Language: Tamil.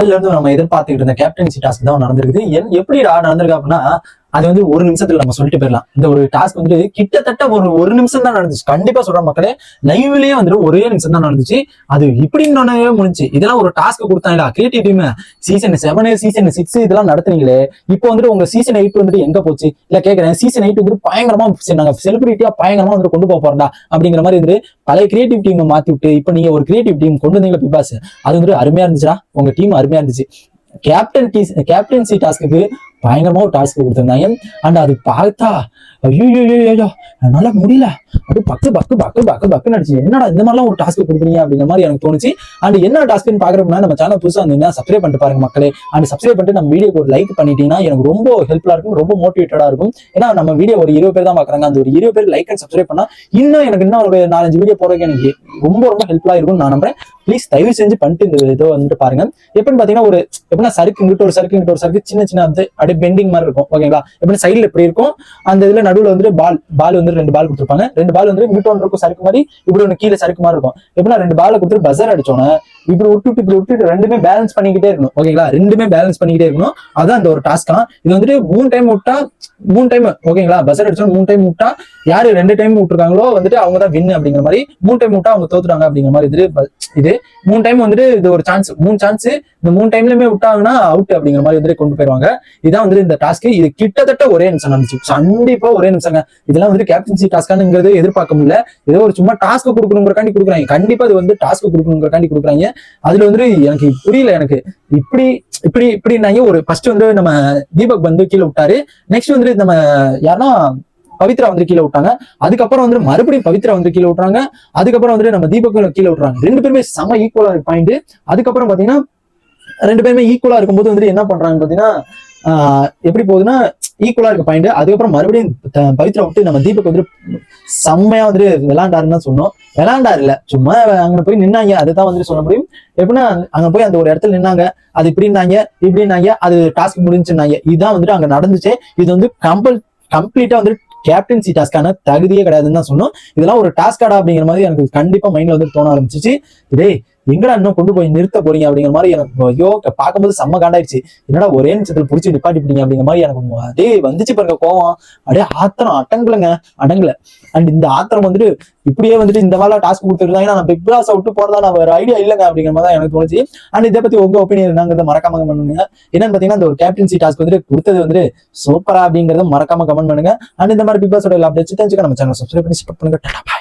அதுல இருந்து நம்ம எதிர்பார்த்துக்கிட்டு இருந்த கேப்டன்சி டாஸ்க் தான் நடந்திருக்குது. என் எப்படிடா நடந்திருக்கு அப்படின்னா அது வந்து ஒரு நிமிஷத்துல நம்ம சொல்லிட்டு போயிடலாம். இந்த ஒரு டாஸ்க் வந்து கிட்டத்தட்ட ஒரு ஒரு நிமிஷம் தான் நடந்துச்சு. கண்டிப்பா சொல்ற மக்களே லைவ்லயே வந்துட்டு ஒரே நிமிஷம் தான் நடந்துச்சு. அது இப்படின்னு முடிஞ்சு இதெல்லாம் ஒரு டாஸ்க் கொடுத்தாங்களா? Creative team season seven season six இதெல்லாம் நடத்துனீங்களே. இப்போ வந்துட்டு உங்க சீசன் எயிட் வந்துட்டு எங்க போச்சு? இல்ல கேக்குறேன் சீசன் எயிட் வந்துட்டு பயங்கரமா நாங்க செலிபிரிட்டியா பயங்கரமா வந்து கொண்டு போக போறோம்டா அப்படிங்கிற மாதிரி வந்துட்டு பழைய கிரியேட்டிவ் டீம் மாத்தி விட்டு இப்ப நீங்க ஒரு கிரியேட்டிவ் டீம் கொண்டு வந்தீங்களா பிபாஸ். அது வந்துட்டு அருமையா இருந்துச்சுடா. உங்க டீம் அருமையா இருந்துச்சு. கேப்டன் கேப்டன்சி டாஸ்க்கு பயங்கரமா ஒரு டாஸ்க் கொடுத்துருந்தாங்க. அண்ட் அது பார்த்தா ஐயோ ஐயோ முடியல. அப்படியே பக்கு பக்கு பக்கு பக்கு பக்கு நடிச்சு என்னடா இந்த மாதிரிலாம் ஒரு டாஸ்க் கொடுக்குறீங்க? அப்படிங்கிற மாதிரி எனக்கு தோணுச்சு. அண்ட் என்ன டாஸ்க்னு பார்க்குறோம்னா நம்ம சேனல் புதுசா இருந்தீங்கன்னா சப்ஸ்கிரைப் பண்ணிட்டு பாருங்க மக்களே. அண்ட் சப்ஸ்கிரைப் பண்ணிட்டு நம்ம வீடியோக்கு ஒரு லைக் பண்ணிட்டீங்கன்னா எனக்கு ரொம்ப ஹெல்ப்ஃபுல்லா இருக்கும் ரொம்ப மோட்டிவேட்டடா இருக்கும். ஏன்னா நம்ம வீடியோ ஒரு இருபது பேர் தான் பாக்குறாங்க. அந்த ஒரு இருபது பேர் லைக் அண்ட் சப்ஸ்கிரைப் பண்ணா இன்னும் எனக்கு இன்னும் ஒரு நாலஞ்சு வீடியோ போகிறதுக்கு எனக்கு ரொம்ப ரொம்ப ஹெல்ப்ஃபுல்லா இருக்கும்னு நான் நம்புறேன். ப்ளீஸ் தயவு செஞ்சு பண்ணிட்டு இந்த இதை வந்துட்டு பாருங்க. எப்படின்னு பாத்தீங்கன்னா ஒரு எப்படின்னா சருக்கு இங்கிட்ட ஒரு சருக்கு இங்கிட்ட ஒரு சருக்கு சின்ன சின்ன வந்து அப்படியே பெண்டிங் மாதிரி இருக்கும். ஓகேங்களா எப்படின்னா சைடுல எப்படி இருக்கும். அந்த இதுல நடுவுல வந்துட்டு பால் பால் வந்து ரெண்டு பால் கொடுத்துருப்பாங்க. ரெண்டு பால் வந்து இங்கிட்ட ஒன்று இருக்கும் சருக்கு மாதிரி இப்படி ஒன்று கீழே சருக்கு மாதிரி இருக்கும். எப்படின்னா ரெண்டு பாலை கொடுத்துட்டு பசர் அடிச்சோன்னே இப்படி விட்டுட்டு இப்படி விட்டுட்டு ரெண்டுமே பேலன்ஸ் பண்ணிக்கிட்டே இருக்கணும். ஓகேங்களா ரெண்டுமே பேலன்ஸ் பண்ணிக்கிட்டே இருக்கணும். அதான் அந்த ஒரு டாஸ்க் தான். இது வந்துட்டு மூணு டைம் விட்டா மூணு டைம் ஓகேங்களா பசர் அடிச்சோம் மூணு டைம் விட்டா யாரு ரெண்டு டைம் விட்டுருக்காங்களோ வந்துட்டு அவங்க தான் வின் அப்படிங்கிற மாதிரி மூணு டைம் விட்டா அவங்க தோத்துட்டாங்க அப்படிங்கிற மாதிரி இது இது மூணு டைம் வந்துட்டு இது ஒரு சான்ஸ் மூணு சான்ஸ் இந்த மூணு டைம்லயுமே விட்டாங்கன்னா அவுட் அப்படிங்கிற மாதிரி வந்துட்டு கொண்டு போயிருவாங்க. இதான் வந்துட்டு இந்த டாஸ்க் இது கிட்டத்தட்ட ஒரே நிமிஷம் நடந்துச்சு. கண்டிப்பா ஒரே நிமிஷங்க. இதெல்லாம் வந்து கேப்டன்சி டாஸ்கானுங்கிறது எதிர்பார்க்க முடியல. ஏதோ ஒரு சும்மா டாஸ்க் கொடுக்கணுங்கிறக்காண்டி கொடுக்குறாங்க. கண்டிப்பா இது வந்து டாஸ்க் கொடுக்கணுங்கிறக்காண்டி கொடுக்குறாங்க. அதுல வந்துட்டு எனக்கு புரியல எனக்கு. இப்படி இப்படி இப்படின்னாங்க. ஒரு ஃபர்ஸ்ட் வந்து நம்ம தீபக் வந்து கீழே விட்டாரு. நெக்ஸ்ட் வந்து நம்ம யாருன்னா பவித்ரா வந்து கீழே விட்டாங்க. அதுக்கப்புறம் வந்து மறுபடியும் பவித்ரா வந்து கீழே விட்டுறாங்க. அதுக்கப்புறம் வந்துட்டு நம்ம தீபக் கீழே விட்டுறாங்க. ரெண்டு பேருமே செம ஈக்குவலா பாயிண்ட் அதுக்கப்புறம் பாத்தீங்கன்னா ரெண்டு பேருமே ஈக்குவலா இருக்கும்போது வந்துட்டு என்ன பண்றாங்க பாத்தீங்கன்னா ஆஹ் எப்படி போகுதுன்னா ஈக்குவலா இருக்க பாயிண்ட் அதுக்கப்புறம் மறுபடியும் பவித்ரா விட்டு நம்ம தீபக் வந்துட்டு செம்மையா வந்துட்டு விளாண்டாருன்னு தான் சொன்னோம். விளாண்டாரு இல்ல சும்மா அங்க போய் நின்னாங்க. அதுதான் வந்துட்டு சொல்ல முடியும். எப்படின்னா அங்க போய் அந்த ஒரு இடத்துல நின்னாங்க. அது இப்படின்னாங்க இப்படின்னாங்க அது டாஸ்க் முடிஞ்சுனாங்க இதுதான் வந்துட்டு அங்க நடந்துச்சு. இது வந்து கம்பல் கம்ப்ளீட்டா வந்துட்டு கேப்டன்சி டாஸ்க்கான தகுதியே கிடையாதுன்னு தான் சொன்னோம். இதெல்லாம் ஒரு டாஸ்காடா அப்படிங்கிற மாதிரி எனக்கு கண்டிப்பா மைண்ட்ல வந்து தோண ஆரம்பிச்சிச்சு. இதே எங்கடா இன்னும் கொண்டு போய் நிறுத்த போறீங்க அப்படிங்கிற மாதிரி எனக்கு ஐயோ பார்க்கும்போது செம்ம காண்டாயிருச்சு. என்னடா ஒரே நிமிஷத்துல புடிச்சு நிப்பாட்டிட்டீங்க அப்படிங்கிற மாதிரி எனக்கு டேய் வந்துச்சு பாருங்க கோவம். அப்படியே ஆத்திரம் அடங்கலைங்க அடங்கல. அண்ட் இந்த ஆத்திரம் வந்துட்டு இப்படியே வந்துட்டு இந்த மாதிரிலாம் டாஸ்க் கொடுத்துருந்தாங்க நான் பிக் பாஸ் விட்டு போறதா நான் ஒரு ஐடியா இல்லைங்க அப்படிங்கிற மாதிரி தான் எனக்கு தோணுச்சு. அண்ட் இதை பத்தி உங்க ஒப்பீனியன் என்னங்கிறத மறக்காம பண்ணுங்க. என்னன்னு பாத்தீங்கன்னா இந்த ஒரு கேப்டன்சி டாஸ்க் வந்துட்டு கொடுத்தது வந்துட்டு சூப்பரா அப்படிங்கறத மறக்காம கமெண்ட் பண்ணுங்க. அண்ட் இந்த மாதிரி பிக் பாஸோட அப்டேட்ஸ் தெரிஞ்சுக்க நம்ம சேனல் சப்ஸ்கிரைப் பண்ணி சப்போர்ட் பண்ணுங்க.